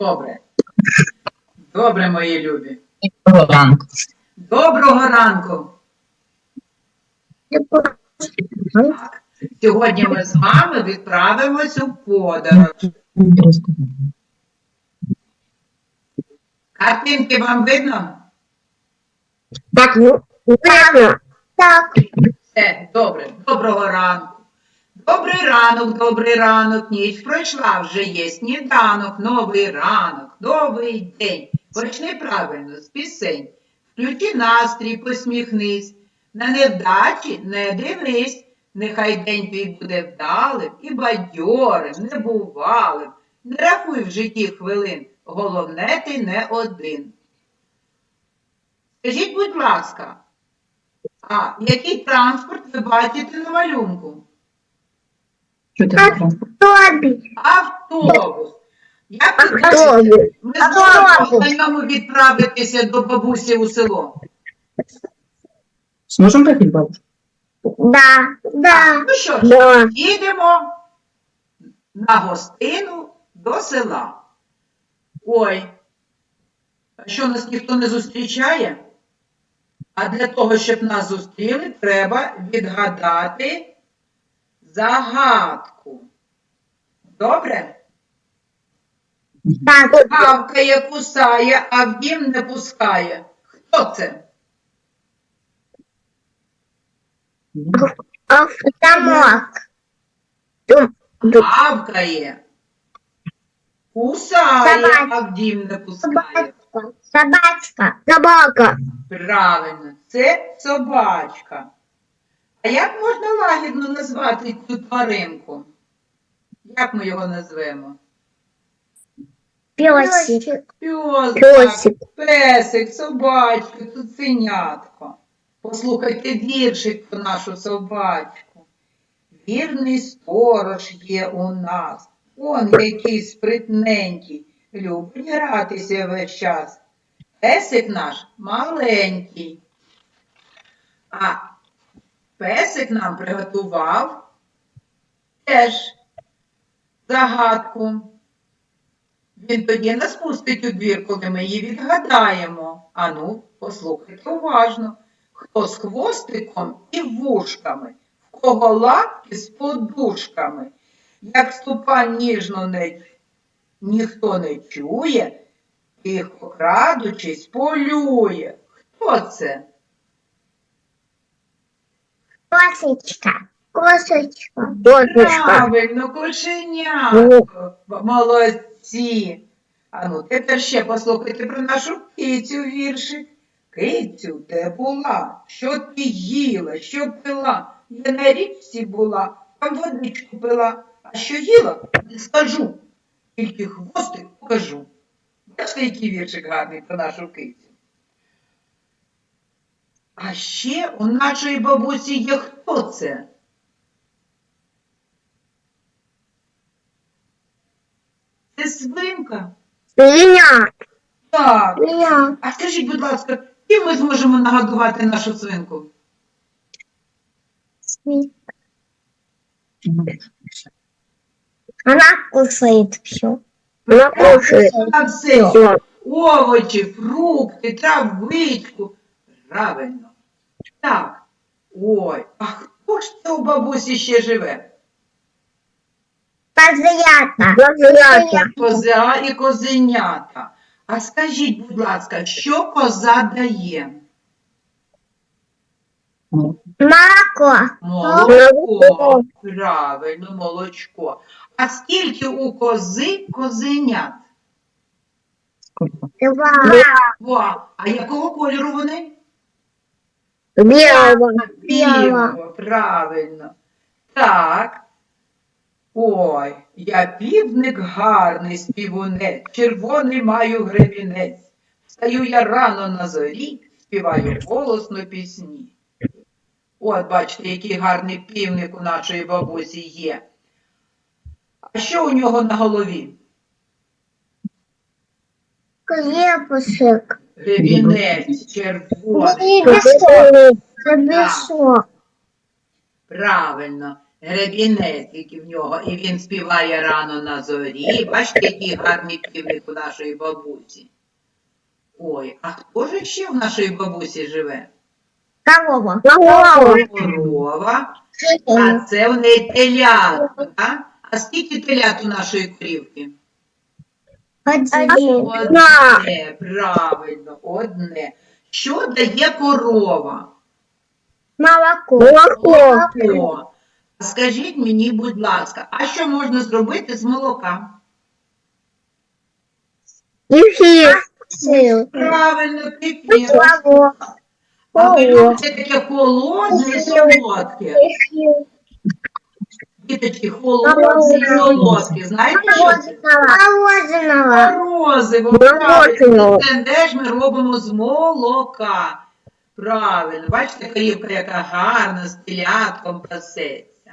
Добре. Добре, мої любі. Доброго ранку. Доброго ранку. Так. Сьогодні ми з вами відправимось у подорож. Картинки вам видно? Так, ну. Так, Все, добре. Доброго ранку. Добрий ранок, добрий ранок, ніч пройшла, вже є сніданок, новий ранок, новий день. Почни правильно з пісень. Включи настрій, посміхнись. На невдачі не дивись. Нехай день твій буде вдалим і бадьорим, небувалим. Не рахуй в житті хвилин. Головне ти не один. Скажіть, будь ласка, а який транспорт ви бачите на малюнку? Що ти. Автобус. Як ви Автобус. ми зможемо Автобус. на ньому відправитися до бабусі у село? Сможемо поїхати, бабушка? Да, да, Ну що ж, да. їдемо на гостину до села. Ой, а що нас ніхто не зустрічає? А для того, щоб нас зустріли, треба відгадати загадку. Добре? Так, Гавкає, кусає, а в дім не пускає. Хто це? автомат. Гавкає. Кусає, а в дім не пускає. Собачка. Собачка. Собака. Правильно, це собачка. А як можна лагідно назвати цю тваринку? Як ми його назвемо? Пьосик, Песик. песик, собачка, цуценятко. Послухайте віршик про нашу собачку. Вірний сторож є у нас. Он який спритненький, любить гратися весь час. Песик наш маленький. А песик нам приготував теж загадку. Він тоді нас пустить у двір, коли ми її відгадаємо. Ану, послухайте уважно. Хто з хвостиком і вушками, в кого лапки з подушками, як ступа ніжно не, ніхто не чує, тихо крадучись, полює. Хто це? Косочка. Косочка. Косочка. Правильно, кошенятко. Молодці. А ну, тепер ще послухайте про нашу кицю віршик. Кицю, де була? Що ти їла? Що пила? Я на річці була, там водичку пила. А що їла? Не скажу. Тільки хвостик покажу. Бачите, який віршик гарний про нашу кицю. А ще у нашої бабусі є хто це? Це свинка. Меня. Так. Меня. А скажіть, будь ласка, ким ми зможемо нагодувати нашу свинку? Она кушает все. Она кушает. Овочі, фрукти, травичку. Правильно. Так. Ой, а хто ж це у бабусі ще живе? Козлята. Козлята. Коза і козенята. А скажіть, будь ласка, що коза дає? Молоко. Молочко. Правильно, молочко. А скільки у кози козенят? Два. Два. А якого кольору вони? Белого. Білого, правильно. Так. Ой, я півник гарний співунець, червоний маю гребінець. Стаю я рано на зорі, співаю голосно пісні. От, бачите, який гарний півник у нашої бабусі є. А що у нього на голові? Крепушек. Гребінець червоний. Гребешок. Правильно. гребінець, який в нього, і він співає рано на зорі. Бачите, який гарний півник у нашої бабусі. Ой, а хто ж ще в нашої бабусі живе? Корова. Корова, а це в неї телятко, так? А скільки телят у нашої корівки? Один. Одне, правильно, одне. Що дає корова? Молоко. Молоко. Скажіть мені, будь ласка, а що можна зробити з молока? Сил. Правильно, кефір. А ви любите таке холодне і солодке? Діточки, холодне і солодке. Знаєте, що це? Мороженого. Морозиво, правильно. Це теж ми робимо з молока. Правильно, бачите, корівка, яка гарна, з телятком пасеться.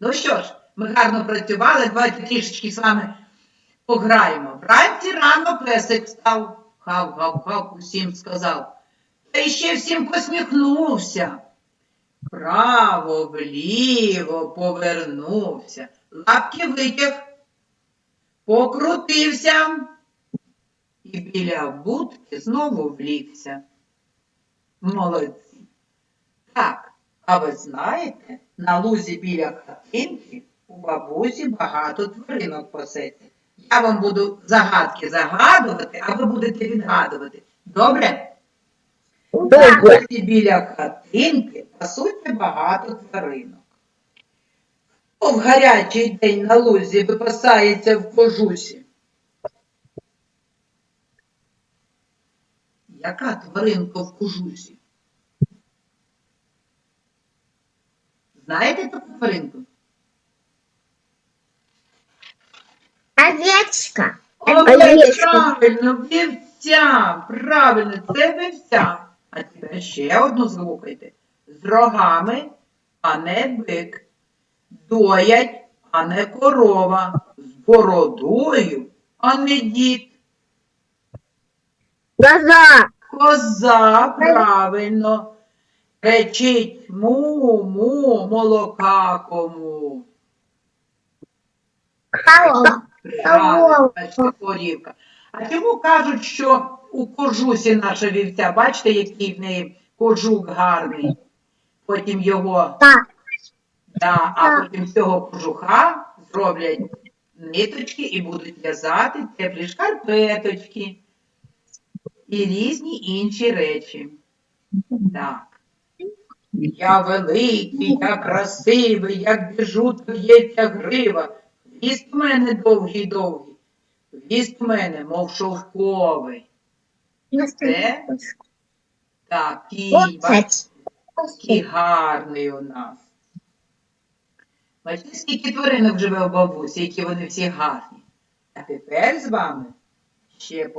Ну що ж, ми гарно працювали, давайте трішечки з вами пограємо. Вранці рано песик встав, хав-хав-хав, усім сказав. Та ще всім посміхнувся. Право, вліво повернувся, лапки витяг, покрутився і біля будки знову влігся. Молодці. Так, а ви знаєте, на лузі біля хатинки у бабусі багато тваринок пасеться. Я вам буду загадки загадувати, а ви будете відгадувати. Добре? На лузі біля хатинки пасуться багато тваринок. Хто в гарячий день на лузі випасається в кожусі? Яка тваринка в кожусі? Знаєте таку тваринку? Овечка. Овечка, правильно, вівця, правильно, це вівця. А тепер ще одну слухайте. З рогами, а не бик. Доять, а не корова. З бородою, а не дід. Глаза. Коза, правильно. Кричить му-му, молока кому. Корова. Корівка. А чому кажуть, що у кожусі наша вівця, бачите, який в неї кожух гарний? Потім його, Так. да, а потім з цього кожуха зроблять ниточки і будуть в'язати теплі шкарпеточки і різні інші речі. Так. Я великий, я красивий, як біжу, то б'ється грива. Хвіст в мене довгий Хвіст в мене, мов шовковий. Це? Так, кінь, бачите, який гарний у нас. Бачите, скільки тваринок живе у бабусі, які вони всі гарні. А тепер з вами ще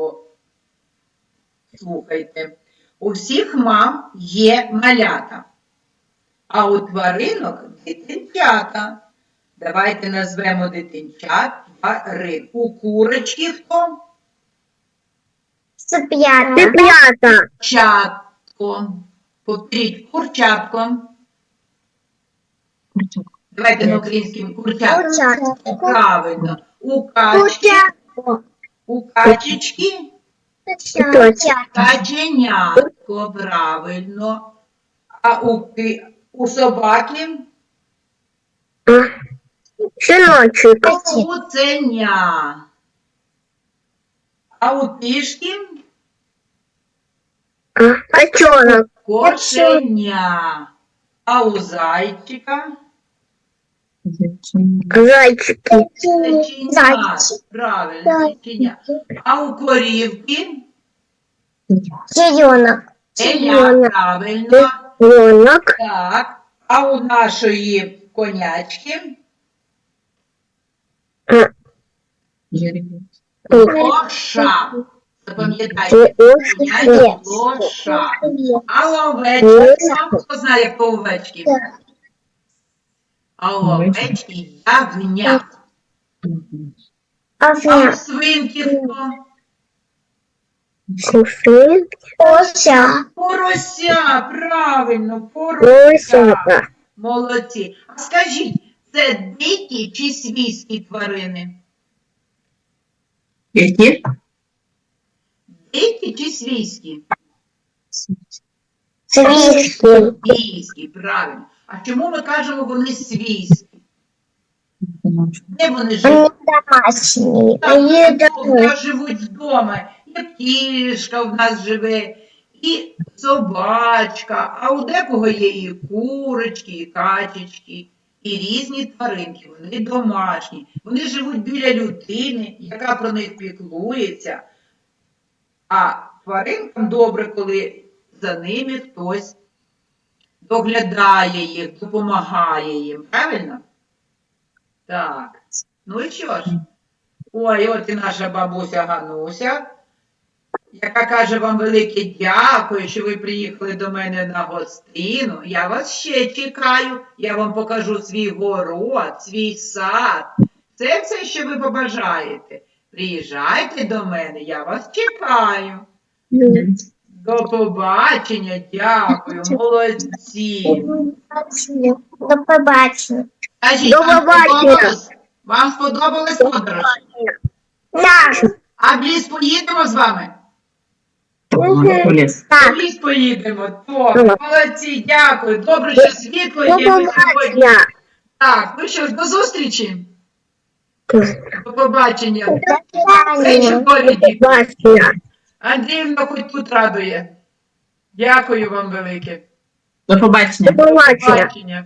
послухайте. У всіх мам є малята, а у тваринок дитинчата. Давайте назвемо дитинчат тварин. У курочки хто? Цыплята. Цыплята. Курчатко. Повторіть, курчатко. Давайте на українському курчатко. Курчатка. Правильно. У качки, у качечки каченятко, правильно. А у, ки- у собаки Щеночек. куценя. А у пішки Котенок. кошеня. А у зайчика Зайчики. зайчиня. Правильно, зайчиня. А у корівки Теленок. теля, правильно. Льонок. Так. А у нашої конячки лоша. Запам'ятайте, конячка лоша. А овечки, хто знає, як овечки? А овечки ягня. А у свинки хто? Суфлин. Ося. Порося, правильно, порося. Молодці. А скажіть, Це дикі чи свійські тварини? Які? Дикі чи свійські? Свійські. Свійські, правильно. А чому ми кажемо вони свійські? Де вони живуть? Вони домашні. Так, у нас живуть вдома. І птішка в нас живе, і собачка, а у декого є і курочки, і качечки, і різні тваринки. Вони домашні. Вони живуть біля людини, яка про них піклується. А тваринкам добре, коли за ними хтось доглядає їх, допомагає їм. Правильно? Так. Ну і що ж? Ой, от і наша бабуся Гануся, яка каже вам велике дякую, що ви приїхали до мене на гостину. Я вас ще чекаю. Я вам покажу свій город, свій сад. Це все, що ви побажаєте. Приїжджайте до мене, я вас чекаю. До побачення, дякую, молодці. До побачення. Кажіть, До вам побачення. сподобалось? Вам сподобалась подорож? Так. А в ліс поїдемо з вами? У ліс. Поїдемо. То, молодці, дякую. Добре, що світло є. Ми сьогодні. Так, ну що ж, до зустрічі. До До побачення. Побачення. чудові діти. Андріївна хоч тут радує. Дякую вам велике. До побачення. До. Побачення.